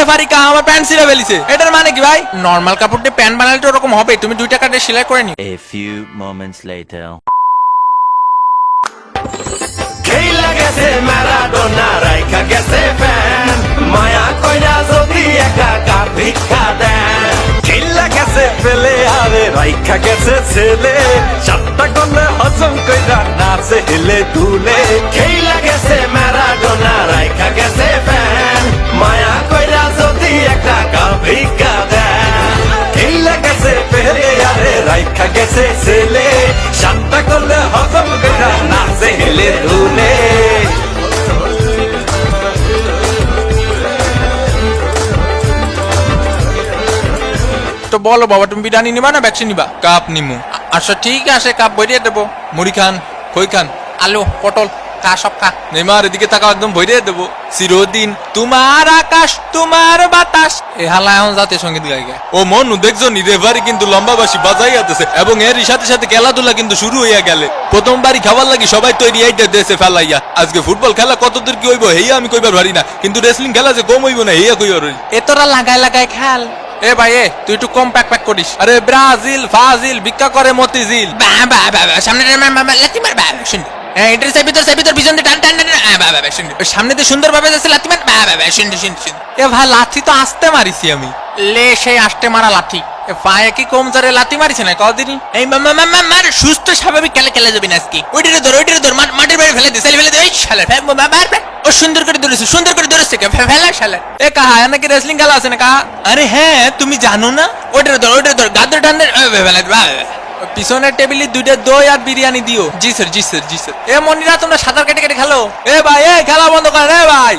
Referee কা আমার pant ছিঁড়ে ফেলিছে। এটার মানে কি ভাই? নর্মাল কাপড় দিয়ে প্যান্ট বানালে তো ওরকম হবে। তুমি দুই টাকা দিয়ে সেলাই করে নিও। A few moments later. খেলা গেছে ম্যারাডোনা রাইখা গেছে ফ্যান মায়া কইরা যদি একা কার ভিক্ষা দেন? খেলা গেছে ফেলে আরে রাইখা গেছে ছেলে। সাতটা করলে হজম কইরা নাচে হেলে দুলে খেলা গেছে ম্যারাডোনা রাইখা গেছে ফ্যান মায়া কইরা যদি একা কার দেন। খেলা গেছে ফেলে আরে রাইখা গেছে ছেলে। সাতটা করলে হজম কইরা নাচে হেলে দুলে। তো বলো বাবা তুমি বিরিয়ানি নিবা না ভ্যাকসিন নিবা? কাপ নিমু। আচ্ছা ঠিক আছে কাপ ভরিয়ে দেবো। মুড়ি খান খই খান। আলু পটল। খা সব খা। নেমার এদিকে তাকাও একদম ভরিয়ে দেবো। চিরদিন তোমার আকাশ তোমার বাতাস। এ হালা এখন জাতীয় সংগীত গাই গায়। ও মনু দেখছ নি? রেফারি কিন্তু লম্বা বাসি বাজাই আতেছে এবং এরই সাথে সাথে খেলাধুলা কিন্তু শুরু হইয়া গেলে। প্রথমবারই খাবার লাগি সবাই তৈরি এইটা দেশে ফেলাইয়া। আজকে ফুটবল খেলা কতদূর কি হইব হেইয়া আমি কইবার পারি না। কিন্তু রেসলিং খেলা যে কম হইব না হেইয়া কইবার এ তোরা লাগাই লাগাই খেল। এ ভাই এ তুই একটু কম প্যাক প্যাক করিস। আরে ব্রাজিল ফাজিল ভিক্ষা করে মতিঝিল। বা বা বা সামনে লাতি মার বা, শুন। হ্যাঁ ভিতর সাইড ভিতর পিছন দিয়ে টান টান টান টান, ওই সামনে দিয়ে যাচ্ছে লাথি মার। এ ভাই লাথি তো আসতে মারিছি আমি। লে সেই আসতে মারা লাথি। পায়ে কি কম জোরে লাথি মারিছে না কদিনই এই মার সুস্থ স্বাভাবিক খেলে খেলে যাবি না আজকে? ওইটারে ধর ওইটারে ধর মাটির বাইরে ফেলে দে সেলে ফেলে দে শালা। মার ও সুন্দর করে ধরেছে সুন্দর করে ধরেছে কে? ফেলা শালা। এ কাহা নাকি রেসলিং খেলা আছে না কাহা? আরে হ্যাঁ তুমি জানো না? ওইটারে ধর ওইটারে ধর গাদ্র টান্দের ফেলে দে। পিছনের টেবিলে দুইটা দই আর বিরিয়ানি দিও। Ji sir ji sir ji sir. এ মনিরা, তোমরা সাঁতার কেটে কেটে খেলো? এ ভাই, এ খেলা বন্ধ কর রে ভাই।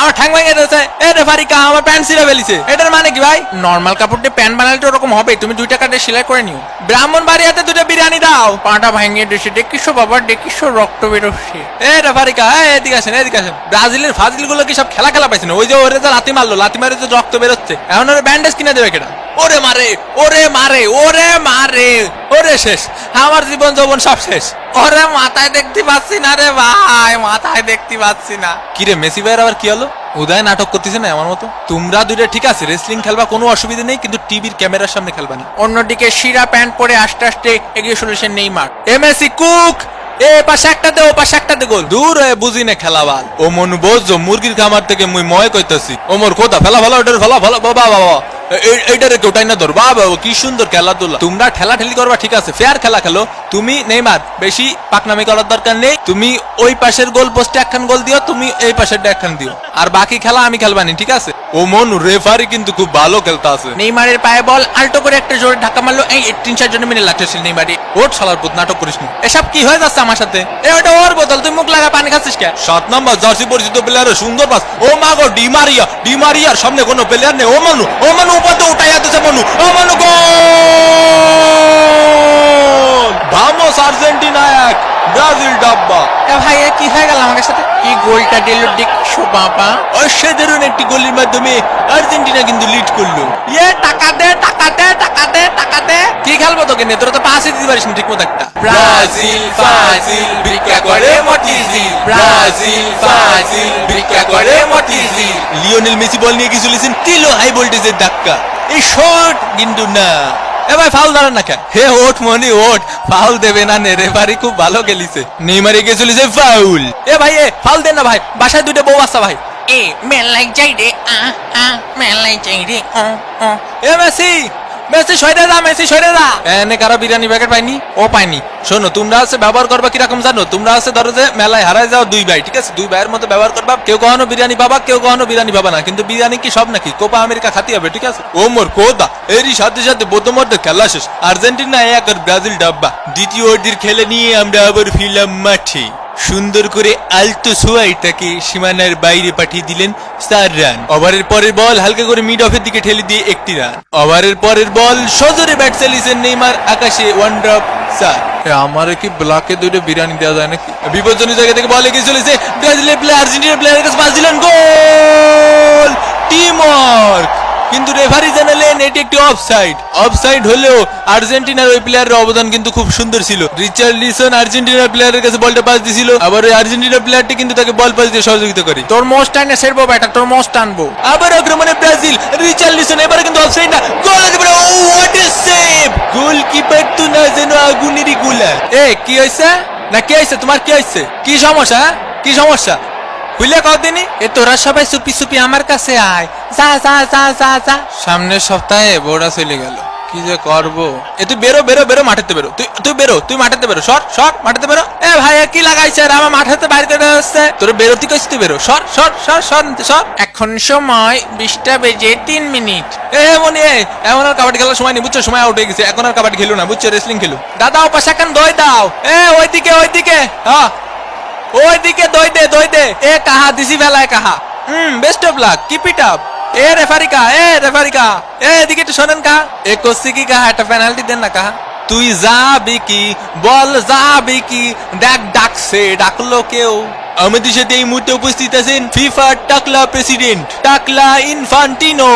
আমার ঠ্যাং ভেঙে দিয়েছে। এ রেফারি কা আমার প্যান্ট ছিঁড়ে ফেলিছে। এটার মানে কি ভাই? নর্মাল কাপড় দিয়ে প্যান্ট বানালে তো ওরকম হবে। তুমি দুই টাকা দিয়ে সেলাই করে নিও। ব্রাহ্মণ বাড়িয়াতে দুটো বিরিয়ানি দাও। পাটা ভাঙিয়ে দিয়েছে। দেখিসো বাবা, দেখিসো রক্ত বেরোচ্ছে। এ রেফারি কা এ এদিকে আসেন এদিকে আসেন। ব্রাজিলের ফাজিলগুলো কি সব খেলা খেলা পাইছে না? ওই যে ওরে যে লাথি মারলো, লাথি মারে যে রক্ত বেরোচ্ছে। এখন ওরে ব্যান্ডেজ কিনে দেবে কেটা ওরে মারে ওরে মারে ওরে মারে। ওরে শেষ। আমার জীবন যৌবন সব শেষ। ওরে মাথায় দেখতে পাচ্ছি না রে ভাই মাথায় দেখতে পাচ্ছি না। কি রে মেসি ভাইয়ের আবার কি হলো? উদয় নাটক করতেছে না আমার মতো? তোমরা দুইটা ঠিক আছে রেসলিং খেলবা কোনো অসুবিধা নেই কিন্তু টিভির ক্যামেরার সামনে খেলবা না। অন্যদিকে শিরা প্যান্ট পরে আস্তে আস্তে এগিয়ে চলেছে নেইমার। এমএসি কুক! এ পাশে একটা দে ও পাশে একটা দে গোল। দূর হয়ে বুঝি না খেলাবাল ও মন বোঝো মুরগির খামার থেকে মুই ময় কইতাছি। ও মোর কোথা ফেলা ফেলা ওটার ফেলা ফেলা বাবা বাবা। এইটারে কেউ টাইনা ধর বাবা কি সুন্দর খেলাধুলা। তোমরা ঠেলা ঠেলি করবা ঠিক আছে। ফেয়ার খেলা খেলো। তুমি নেইমার বেশি পাকনামি করার দরকার নেই। তুমি ওই পাশের গোল পোস্টে একখান গোল দিও তুমি এই পাশের একখান দিও। আর বাকি খেলা আমি খেলবানি ঠিক আছে? ও মন রেফারি কিন্তু খুব ভালো খেলতে আছে। নেইমারের পায়ে বল আল্টো করে একটা জোরে ধাক্কা মারলো। এই তিন চার জনের মিলে লাগতেছিল নেইমারি। ওট শালার পুত নাটক করিস নি। এসব কি হয়ে যাচ্ছে আমার সাথে? এ ওটা ওর বোতল তুই মুখ লাগা পানি খাচ্ছিস কে? সাত নাম্বার জার্সি পরিচিত প্লেয়ার সুন্দর পাস ও মা গো ডিমারিয়া ডিমারিয়ার সামনে কোনো প্লেয়ার নেই। ও মানু ও মানু উপাতে উঠাইয়া দিছে মনু। ও মানু গোল! ভামোস আর্জেন্টিনা এক। ব্রাজিল ডাব্বা ভাই কি হয়ে গেল আমাদের সাথে? কি গোলটা দিল দেখছ বাবা। অসাধারণ একটি গোলের মাধ্যমে আর্জেন্টিনা কিন্তু লিড করল। ইয়ে টাকা দে টাকা দে টাকা দে টাকা দে। কি খেলব তোকে নে তোরা তো পাশে দিতে পারিস না ঠিক মতো একটা। ব্রাজিল ফাজিল ভিক্ষা করে মটিজিল ব্রাজিল ফাজিল ভিক্ষা করে মটিজিল লিওনেল মেসি বল নিয়ে কি চলেছেন দিল হাই ভোল্টেজের ধাক্কা। এই শট কিন্তু না। এ ভাই ফাউল ধরেন না কে হে ওঠ মনি ওঠ। ফাউল দেবে না নে রেফারি খুব ভালো খেলিছে। নেইমারে গেছিল যে ফাউল। এ ভাই এ ফাউল দেন না ভাই। বাসায় দুটো বউ আসা ভাই। এ মেলাই যাই রে আ আ মেলাই যাই রে আ আ। এ মেসি! মেসি সরে দা মেসি সরে দা এনে কারও বিরিয়ানি প্যাকেট পাইনি? ও পাইনি। শোনো, তোমরা আছে ব্যবহার করবা কীরকম জানো? তোমরা আছে ধরো যে মেলায় হারায় যাও দুই ভাই, ঠিক আছে? দুই ভাইয়ের মতো ব্যবহার করবা, কেউ কখনো বিরিয়ানি পাবা, কেউ কখনো বিরিয়ানি পাবা না। কিন্তু বিরিয়ানি কি সব নাকি? কোপা আমেরিকা খাতি হবে, ঠিক আছে? ও মোর কোদা, এরই সাথে সাথে প্রথমর্ধে খেলা শেষ। আর্জেন্টিনা এক আর ব্রাজিল ডাব্বা। দ্বিতীয় অর্ধের খেলে নিয়ে আমরা আবার ফিরলাম মাঠে। সুন্দর করে আলতো সোয়াইটাকে সীমানার বাইরে পাঠিয়ে দিলেন চার রান। ওভারের পরের বল হালকা করে মিড অফের দিকে ঠেলে দিয়ে একটি রান। ওভারের পরের বল সজোরে ব্যাট চালিয়েছেন নেইমার আকাশে ওয়ান ড্রপ চার আমার কি ব্লকে দুইটা বিরিয়ানি দেওয়া যায় নাকি? বিপজ্জনক জায়গা থেকে বলে এগিয়ে চলেছে ব্রাজিলের প্লেয়ার আর্জেন্টিনার প্লেয়ারের কাছে পাস দিলেন গোল টিম ওয়ার্ক কিন্তু রেফারি জানালেন এটি একটি অফসাইড অফসাইড হলেও আর্জেন্টিনার ওই প্লেয়ারের অবদান কিন্তু খুব সুন্দর ছিল। রিচার্ড লিসন আর্জেন্টিনার প্লেয়ারের কাছে বলটা পাস দিছিল আবার ওই আর্জেন্টিনার প্লেয়ারটি কিন্তু তাকে বল পাস দিয়ে সহযোগিতা করে। তোর মোস্ট টাইনে সেরবো ব্যাটা তোর মোস্ট টানবো আবার আক্রমণে ব্রাজিল ব্রাজিল রিচার্লিসন এবারে কিন্তু অফসাইড না গোল একেবারে ও হোয়াট এ সেভ গোলকিপার তো না যেন আগুনেরই গোলা এ কি হইছে? না কি হইছে? তোমার কি হইছে? কি সমস্যা হ্যাঁ? কি সমস্যা? বুঝলে কদিনই এ তোরা সবাই চুপি চুপি আমার কাছে আয়। যা যা যা যা যা। সামনের সপ্তাহে বউটা চলে গেল। কি যে করব? এ তুই বেরো বেরো বেরো মাঠেতে বেরো। তুই তুই বেরো তুই মাঠেতে বেরো। সর সর মাঠেতে বেরো। এ ভাই কি লাগাইছে আর আমার মাঠেতে বাইরে করে আসছে তোর বেরোতি কইছি তুই বেরো। সর সর সর সর সর। এখন সময় বিশটা বেজে তিন মিনিট। এ মনি এ এমন আর কাবাডি খেলার সময় নেই বুঝছ? সময় আউট হয়ে গেছে। এখন আর কাবাডি খেলো না বুঝছ? রেসলিং খেলো। দাদা ও পাশে এখন দই দাও। এ ওইদিকে ওইদিকে। হ্যাঁ ওইদিকে দই দে দই দে। এ কাহা, দিছি ফেলায় কাহা। হুম best of luck keep it up এ রেফারিকা এ রেফারিকা এ এদিকে একটু শোনেন কাহা। এ কোসি কি কাহা, একটা পেনাল্টি দেন না কাহা। তুই যাবি কি, বল যাবি কি ডাক ডাকছে, ডাকলো কেউ। আমাদের সাথে এই মুহূর্তে উপস্থিত আছেন ফিফা টাকলা প্রেসিডেন্ট টাকলা ইনফান্টিনো।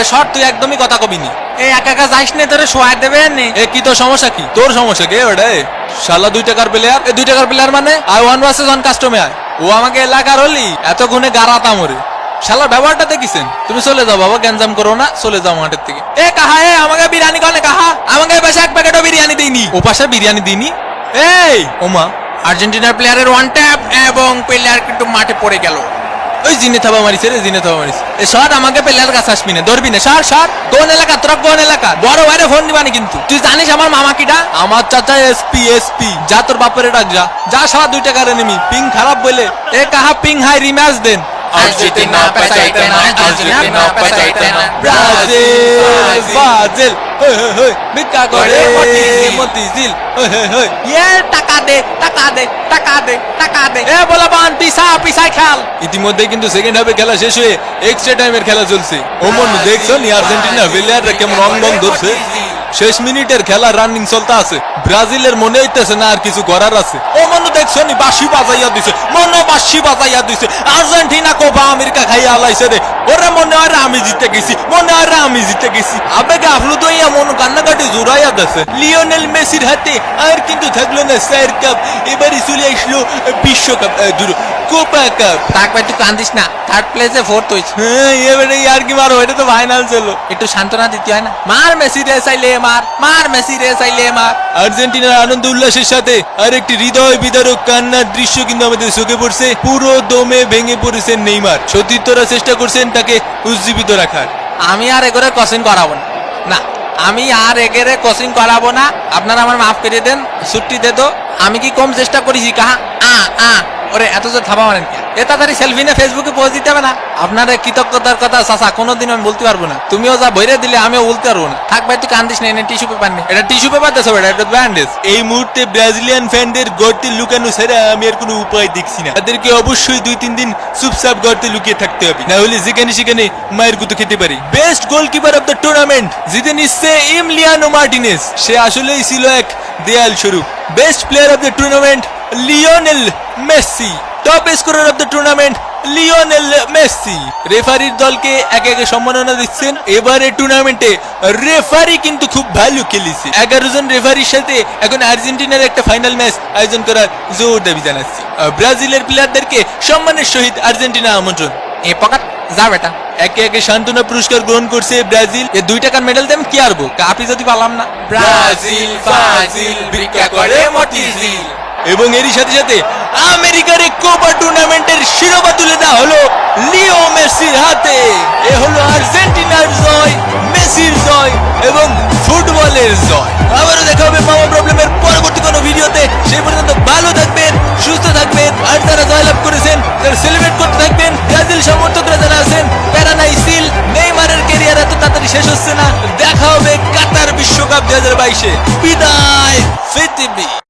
এ শর্ট তুই একদমই কথা কবি নি। এই একা একা যাইস নে তোরে শোয়া দেবে নে। এ কি তোর সমস্যা কি? তোর সমস্যা কে ওটা এ? শালা দুই টাকার প্লেয়ার এ দুই টাকার প্লেয়ার মানে? আই ওয়ান ভার্সেস ওয়ান কাস্টমে আয়। ও আমাকে এলাকার হলি এত গুণে গারাতা মরে। শালার ব্যবহারটা দেখিছেন? তুমি চলে যাও বাবা গ্যাঞ্জাম করো না চলে যাও মাঠের থেকে এ কাহা এ আমাকে বিরিয়ানি কনে কাহা? আমাকে এই পাশে এক প্যাকেটও বিরিয়ানি দিইনি ও পাশে বিরিয়ানি দিইনি এই ওমা। আর্জেন্টিনার প্লেয়ারের ওয়ান ট্যাপ এবং প্লেয়ার কিন্তু মাঠে পড়ে গেল। ওই জিনে থাবা মারিছে রে, জিনে থাবা মারিছে। এ সর আমাকে পেলার কাছে আসবি না ধরবি না। সর সর, কোন এলাকা, তোর কোন এলাকা? বড় বাইরে ফোন দিবানি কিন্তু। তুই জানিস আমার মামা কিটা আমার চাচা এসপি এসপি। যা তোর বাপের ডাক যা। যা সারা দুই টাকার এনেমি পিং খারাপ বলে এ কাহা পিং হাই রিম্যাচ দেন। Brazil Brazil. হই হই হই করে মতিঝিল। হই হই হই। ইয়ে টাকা দে টাকা দে টাকা দে টাকা দে। এ বলা বান পিসা পিসাই খেল। ইতিমধ্যে কিন্তু সেকেন্ড হাফে খেলা শেষ হয়ে এক্সট্রা টাইমের খেলা চলছে। ওমন দেখছ নি আর্জেন্টিনা প্লেয়াররা কেমন রং ধরছে। শেষ মিনিটের খেলা রানিং চলতে আছে। ব্রাজিলের মনে হইতেছে না আর কিছু করার আছে। ও মনে দেখছ নি? বাঁশি বাজাইয়া দিছে। মনে বাঁশি বাজাইয়া দিছে। আর্জেন্টিনা কোপা আমেরিকা খাইয়া আলাইছে রে। ওরে মনে হয় আমি জিতে গেছি। মনে হয় আমি জিতে গেছি। আবেগে আফলুত হইয়া মন কান্নাকাটি জোরাইয়া দিছে লিওনেল মেসির হাতে আর কিন্তু থাকল না স্যার কাপ। এবারে চলে আসলো বিশ্বকাপ দূর কোপা কাপ। ভাই তুই কান্দিস না। থার্ড প্লেসে ফোর্থ হইছে। হ্যাঁ এবারে আর কি মারো এটা তো ফাইনাল চলো একটু সান্ত্বনা দিতে হয় না। মার মেসি রে চাইলে। মার মার মেসি রে চাইলে মার। আর্জেন্টিনার আনন্দ উল্লাসের সাথে আরেকটি হৃদয় বিদারক কান্নার দৃশ্য কিন্তু আমাদের চোখে পড়ছে। পুরো দমে ভেঙে পড়েছেন নেইমার। সতীর্থরা চেষ্টা করছেন তাকে উজ্জীবিত রাখার। আমি আর এগোরে কোচিং করাবো না। না আমি আর এগেরে কোচিং করাবো না। আপনারা আমার মাফ করে দেন ছুটি দে তো। আমি কি কম চেষ্টা করেছি? কাহা? আ আ। ওরে, এত যে থাবা মারেন কে? এ তাড়াতাড়ি সেলফি নিয়ে ফেসবুকে পোস্ট দিতে হবে না। আপনার কৃতজ্ঞতার কথা চাচা, কোনোদিন আমি বলতে পারব না। তুমিও যা ভরে দিলে, আমিও বলতে পারব না। থাক ভাই, তুই কান্দিস না, এনে টিস্যু পেপার নেই এটা টিস্যু পেপার দেশ এটা এটা ব্যান্ডেজ এই মুহূর্তে ব্রাজিলিয়ান ফ্যানদের গর্তে লুকানো ছাড়া আমি আর কোনো উপায় দেখছি না। তাদেরকে অবশ্যই দুই, তিন দিন চুপচাপ গর্তে লুকিয়ে থাকতে হবে। না হলে যেখানে সেখানে মায়ের গুতো খেতে পারি। Best goalkeeper of the tournament জিতে নিচ্ছে ইমলিয়ানো মার্টিনেস। সে আসলেই ছিল এক দেয়াল স্বরূপ। Best player of the tournament Lionel Messi top scorer of the tournament Lionel Messi রেফারির দলকে একে একে সম্মাননা দিচ্ছেন। এবারে টুর্নামেন্টে রেফারি কিন্তু খুব ভালো খেলেছে। এগারো জন রেফারির সাথে এখন আর্জেন্টিনার একটা ফাইনাল ম্যাচ আয়োজন করার জোর দাবি জানাচ্ছি। ব্রাজিলের প্লেয়ারদেরকে সম্মানের সহিত আর্জেন্টিনা আমন্ত্রণ। এ পকাত। যা বেটা। একে একে সান্ত্বনা পুরস্কার গ্রহণ করছে ব্রাজিল। এ দুই টাকার মেডেল দেন? কি আরবো কাপি যদি পালাম না। ব্রাজিল, ফাজিল, ভিক্ষা করে মতিঝিল। এবং এরই সাথে সাথে আমেরিকার এই কোপা টুর্নামেন্টের শিরোপা তুলে দেওয়া হলো লিও মেসির হাতে। এ হলো আর্জেন্টিনার জয় মেসির জয় এবং ফুটবলের জয়। আবারও দেখা হবে মামা প্রবলেমের পরবর্তী কোনো ভিডিওতে। সেই পর্যন্ত ভালো থাকবেন সুস্থ থাকবেন আর যারা জয়লাভ করেছেন তারা সেলিব্রেট করতে থাকবেন। ব্রাজিল সমর্থকরা যারা আছেন প্যারানাইসিল নেইমারের কেরিয়ার এত তাড়াতাড়ি শেষ হচ্ছে না। দেখা হবে কাতার বিশ্বকাপ দুই হাজার বাইশে। বিদায় পৃথিবী